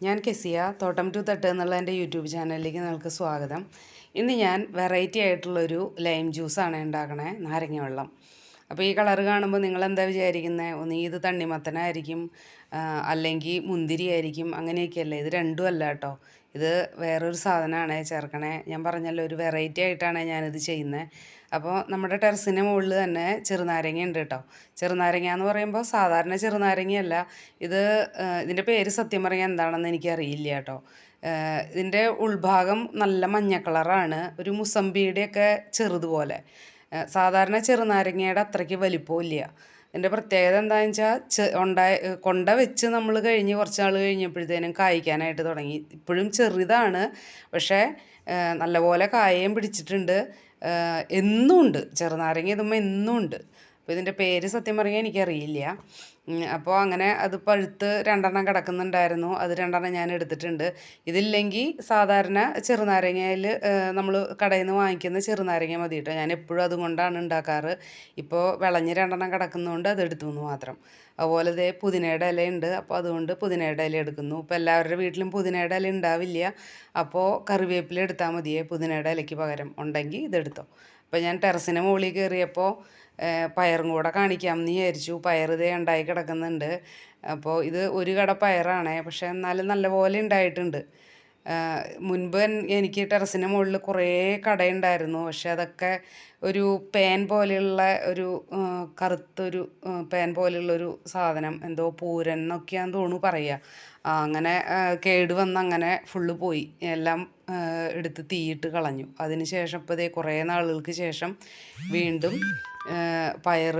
ഞാൻ കെസിയ തോട്ടം ടു തട്ട് എന്നുള്ള എന്റെ യൂട്യൂബ് ചാനലിലേക്ക് നിങ്ങൾക്ക് സ്വാഗതം. ഇന്ന് ഞാൻ വെറൈറ്റി ആയിട്ടുള്ളൊരു ലൈം ജ്യൂസാണ് ഉണ്ടാക്കണേ നാരങ്ങ വെള്ളം. അപ്പോൾ ഈ കളറ് കാണുമ്പോൾ നിങ്ങൾ എന്താ വിചാരിക്കുന്നത് ഒന്ന് ഇത് തണ്ണിമത്തനായിരിക്കും അല്ലെങ്കിൽ മുന്തിരി ആയിരിക്കും അങ്ങനെയൊക്കെയല്ലേ? ഇത് രണ്ടും അല്ല കേട്ടോ. ഇത് വേറൊരു സാധനമാണ് ചേർക്കണേ. ഞാൻ പറഞ്ഞല്ലോ ഒരു വെറൈറ്റി ആയിട്ടാണ് ഞാനിത് ചെയ്യുന്നത് അപ്പോൾ നമ്മുടെ ടെറസിന്റെ മുകളിൽ തന്നെ ചെറുനാരങ്ങ ഉണ്ട് കേട്ടോ. ചെറുനാരങ്ങ എന്ന് പറയുമ്പോൾ സാധാരണ ചെറുനാരങ്ങയല്ല. ഇത് ഇതിന്റെ പേര് സത്യം പറയാൻ എന്താണെന്ന് എനിക്കറിയില്ല കേട്ടോ. ഇതിന്റെ ഉൾഭാഗം നല്ല മഞ്ഞ കളറാണ്. ഒരു മുസമ്പിയുടെയൊക്കെ ചെറുതുപോലെ. സാധാരണ ചെറുനാരങ്ങയുടെ അത്രയ്ക്ക് വലിപ്പമില്ല ഇതിന്റെ പ്രത്യേകത എന്താണെന്ന് വെച്ചാൽ ഉണ്ടായ കൊണ്ട വെച്ച് നമ്മൾ കഴിഞ്ഞ് കുറച്ച് നാൾ കഴിഞ്ഞപ്പോഴത്തേനും കായ്ക്കാനായിട്ട് തുടങ്ങി. ഇപ്പോഴും ചെറുതാണ് പക്ഷേ നല്ലപോലെ കായയും പിടിച്ചിട്ടുണ്ട്. എന്നും ഉണ്ട്. ചെറുനാരങ്ങ ഇതുമ്മേ എന്നും ഉണ്ട്. അപ്പോൾ ഇതിന്റെ പേര് സത്യം പറയാൻ എനിക്കറിയില്ല. അപ്പോൾ അങ്ങനെ അത് പഴുത്ത് രണ്ടെണ്ണം കിടക്കുന്നുണ്ടായിരുന്നു. അത് രണ്ടെണ്ണം ഞാൻ എടുത്തിട്ടുണ്ട്. ഇതില്ലെങ്കിൽ സാധാരണ ചെറുനാരങ്ങയിൽ നമ്മൾ കടയിൽ നിന്ന് വാങ്ങിക്കുന്ന ചെറുനാരങ്ങ മതി കേട്ടോ. ഞാൻ എപ്പോഴും അതുകൊണ്ടാണ് ഉണ്ടാക്കാറ്. ഇപ്പോൾ വിളഞ്ഞ് രണ്ടെണ്ണം കിടക്കുന്നതുകൊണ്ട് അത് എടുത്തു എന്ന് മാത്രം. അതുപോലെ ഇതേ പുതിനയുടെ ഇലയുണ്ട് അപ്പോൾ അതുകൊണ്ട് പുതിനയുടെ ഇല എടുക്കുന്നു. ഇപ്പോൾ എല്ലാവരുടെ വീട്ടിലും പുതിനയുടെ ഇല ഉണ്ടാവില്ല. അപ്പോൾ കറിവേപ്പില എടുത്താൽ മതിയേ പുതിനയുടെ ഇലയ്ക്ക് പകരം. ഉണ്ടെങ്കിൽ ഇതെടുത്തോ. അപ്പോൾ ഞാൻ ടെറസിന് മുകളിൽ കയറിയപ്പോൾ പയറും കൂടെ കാണിക്കാമെന്ന് വിചാരിച്ചു. പയർ ഇതേ ഉണ്ടായി കിടക്കുന്നുണ്ട്. അപ്പോൾ ഇത് ഒരു കട പയറാണേ. പക്ഷേ എന്നാലും നല്ലപോലെ ഉണ്ടായിട്ടുണ്ട്. മുൻപ് എനിക്ക് ടെറസിന് മുകളിൽ കുറേ കടയുണ്ടായിരുന്നു. പക്ഷെ അതൊക്കെ ഒരു പേൻ പോലെയുള്ള ഒരു കറുത്തൊരു പേൻ പോലെയുള്ളൊരു സാധനം. എന്തോ പൂരൻ എന്നൊക്കെയാന്ന് തോന്നുന്നു പറയുക. അങ്ങനെ കേട് വന്ന് അങ്ങനെ ഫുള്ള് പോയി. എല്ലാം എടുത്ത് തീയിട്ട് കളഞ്ഞു. അതിന് ശേഷം ഇപ്പോൾ ഇതേ കുറേ നാളുകൾക്ക് ശേഷം വീണ്ടും പയർ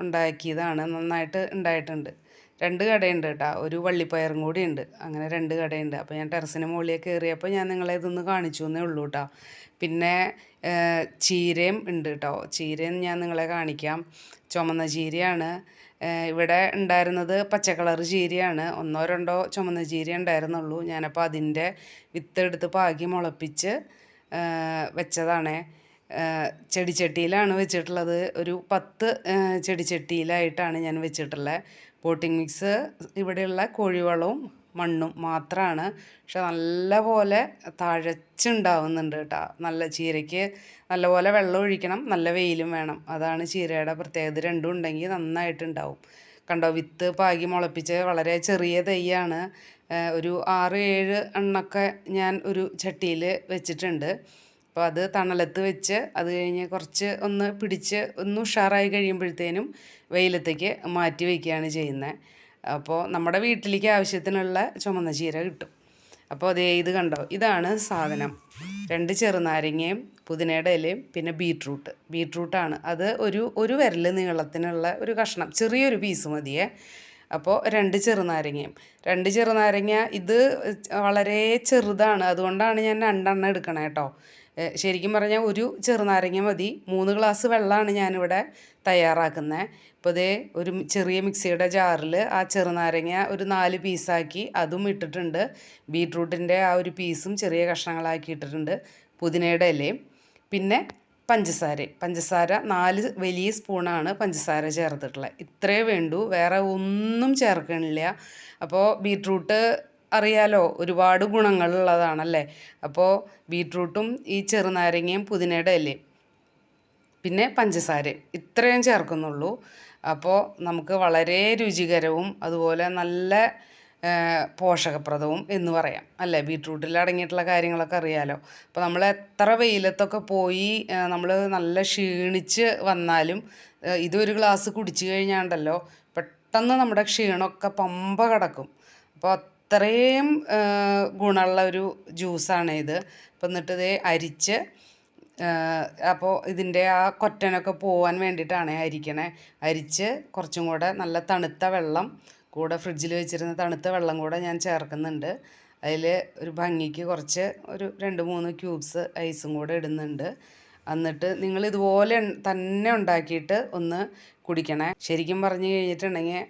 ഉണ്ടാക്കിയതാണ്. നന്നായിട്ട് ഉണ്ടായിട്ടുണ്ട്. രണ്ട് കടയുണ്ട് കേട്ടോ. ഒരു വള്ളിപ്പയറും കൂടി ഉണ്ട് അങ്ങനെ രണ്ട് കടയുണ്ട്. അപ്പോൾ ഞാൻ ടെറസിന് മുകളിലേക്ക് കയറിയപ്പോൾ ഞാൻ നിങ്ങളെ ഇതൊന്ന് കാണിച്ചു എന്നേ ഉള്ളൂ കേട്ടോ. പിന്നെ ചീരയും ഉണ്ട് കേട്ടോ. ചീരയും ഞാൻ നിങ്ങളെ കാണിക്കാം. ചുമന്ന ചീരയാണ്. ഇവിടെ ഉണ്ടായിരുന്നത് പച്ചക്കളർ കളർ ചീരയാണ്. ഒന്നോ രണ്ടോ ചുമന്ന ചീര ഉണ്ടായിരുന്നുള്ളൂ. ഞാനപ്പോൾ അതിന്റെ വിത്തെടുത്ത് പാകി മുളപ്പിച്ച് വെച്ചതാണേ. ചെടിച്ചട്ടിയിലാണ് വെച്ചിട്ടുള്ളത്. ഒരു പത്ത് ചെടിച്ചട്ടിയിലായിട്ടാണ് ഞാൻ വെച്ചിട്ടുള്ളത് പോട്ടിംഗ് മിക്സ് ഇവിടെയുള്ള കോഴിവളവും മണ്ണും മാത്രമാണ് പക്ഷെ നല്ല പോലെ തഴച്ചുണ്ടാവുന്നുണ്ട് കേട്ടോ. നല്ല ചീരയ്ക്ക് നല്ലപോലെ വെള്ളം ഒഴിക്കണം നല്ല വെയിലും വേണം. അതാണ് ചീരയുടെ പ്രത്യേകത. രണ്ടും ഉണ്ടെങ്കിൽ നന്നായിട്ടുണ്ടാവും. കണ്ടോ വിത്ത് പാകി മുളപ്പിച്ച് വളരെ ചെറിയ തൈയാണ്. ഒരു ആറ് ഏഴ് എണ്ണൊക്കെ ഞാൻ ഒരു ചട്ടിയിൽ വെച്ചിട്ടുണ്ട്. അപ്പോൾ അത് തണലത്ത് വെച്ച് അത് കഴിഞ്ഞ് കുറച്ച് ഒന്ന് പിടിച്ച് ഒന്ന് ഉഷാറായി കഴിയുമ്പോഴത്തേനും വെയിലത്തേക്ക് മാറ്റി വയ്ക്കുകയാണ് ചെയ്യുന്നത് അപ്പോൾ നമ്മുടെ വീട്ടിലേക്ക് ആവശ്യത്തിനുള്ള ചുമന്ന ചീര കിട്ടും. അപ്പോൾ അതേ ഇത് കണ്ടോ? ഇതാണ് സാധനം. രണ്ട് ചെറുനാരങ്ങയും പുതിനയുടെ ഇലയും പിന്നെ ബീട്രൂട്ട്. ബീട്രൂട്ടാണ്. അത് ഒരു ഒരു വിരൽ നീളത്തിനുള്ള ഒരു കഷ്ണം. ചെറിയൊരു പീസ് മതിയേ. അപ്പോൾ രണ്ട് ചെറുനാരങ്ങയും. രണ്ട് ചെറുനാരങ്ങ ഇത് വളരെ ചെറുതാണ്. അതുകൊണ്ടാണ് ഞാൻ രണ്ടെണ്ണം എടുക്കണേ കേട്ടോ ശരിക്കും പറഞ്ഞാൽ ഒരു ചെറുനാരങ്ങ മതി. മൂന്ന് ഗ്ലാസ് വെള്ളമാണ് ഞാനിവിടെ തയ്യാറാക്കുന്നത് ഇപ്പോൾ ഇതേ ഒരു ചെറിയ മിക്സിയുടെ ജാറിൽ ആ ചെറുനാരങ്ങ ഒരു നാല് പീസാക്കി അതും ഇട്ടിട്ടുണ്ട്. ബീട്രൂട്ടിന്റെ ആ ഒരു പീസും ചെറിയ കഷ്ണങ്ങളാക്കി ഇട്ടിട്ടുണ്ട് പുതിനയുടെ ഇലയും. പിന്നെ പഞ്ചസാര പഞ്ചസാര നാല് വലിയ സ്പൂണാണ് പഞ്ചസാര ചേർത്തിട്ടുള്ളത്. ഇത്രയേ വേണ്ടൂ. വേറെ ഒന്നും ചേർക്കണില്ല. അപ്പോൾ ബീട്രൂട്ട് അറിയാലോ ഒരുപാട് ഗുണങ്ങളുള്ളതാണല്ലേ? അപ്പോൾ ബീട്രൂട്ടും ഈ ചെറുനാരങ്ങയും പുതിനയുടെ ഇലയും പിന്നെ പഞ്ചസാരയും ഇത്രയും ചേർക്കുന്നുള്ളൂ. അപ്പോൾ നമുക്ക് വളരെ രുചികരവും അതുപോലെ നല്ല പോഷകപ്രദവും എന്ന് പറയാം. അല്ലേ? ബീട്രൂട്ടിൽ അടങ്ങിയിട്ടുള്ള കാര്യങ്ങളൊക്കെ അറിയാലോ. അപ്പോൾ നമ്മൾ എത്ര വെയിലത്തൊക്കെ പോയി നമ്മൾ നല്ല ക്ഷീണിച്ച് വന്നാലും ഇതൊരു ഗ്ലാസ് കുടിച്ചു കഴിഞ്ഞാണ്ടല്ലോ പെട്ടെന്ന് നമ്മുടെ ക്ഷീണമൊക്കെ പമ്പ കിടക്കും. അപ്പോൾ അത്രയും ഗുണമുള്ള ഒരു ജ്യൂസാണ് ഇത്. അപ്പം എന്നിട്ട് ഇത് അരിച്ച് അപ്പോൾ ഇതിന്റെ ആ കൊറ്റനൊക്കെ പോവാൻ വേണ്ടിയിട്ടാണ് അരിക്കണേ. അരിച്ച് കുറച്ചും കൂടെ നല്ല തണുത്ത വെള്ളം കൂടെ ഫ്രിഡ്ജിൽ വെച്ചിരുന്ന തണുത്ത വെള്ളം കൂടെ ഞാൻ ചേർക്കുന്നുണ്ട്. അതിൽ ഒരു ഭംഗിക്ക് കുറച്ച് ഒരു രണ്ട് മൂന്ന് ക്യൂബ്സ് ഐസും കൂടെ ഇടുന്നുണ്ട്. എന്നിട്ട് നിങ്ങൾ ഇതുപോലെ തന്നെ ഉണ്ടാക്കിയിട്ട് ഒന്ന് കുടിക്കണേ. ശരിക്കും പറഞ്ഞു കഴിഞ്ഞിട്ടുണ്ടെങ്കിൽ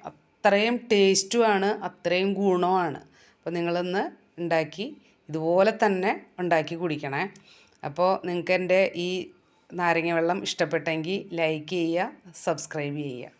അത്രയും ടേസ്റ്റുമാണ് അത്രയും ഗുണമാണ് അപ്പോൾ നിങ്ങളൊന്ന് ഉണ്ടാക്കി ഇതുപോലെ തന്നെ ഉണ്ടാക്കി കുടിക്കണേ. അപ്പോൾ നിങ്ങൾക്ക് എന്റെ ഈ നാരങ്ങ വെള്ളം ഇഷ്ടപ്പെട്ടെങ്കിൽ ലൈക്ക് ചെയ്യുക സബ്സ്ക്രൈബ് ചെയ്യുക.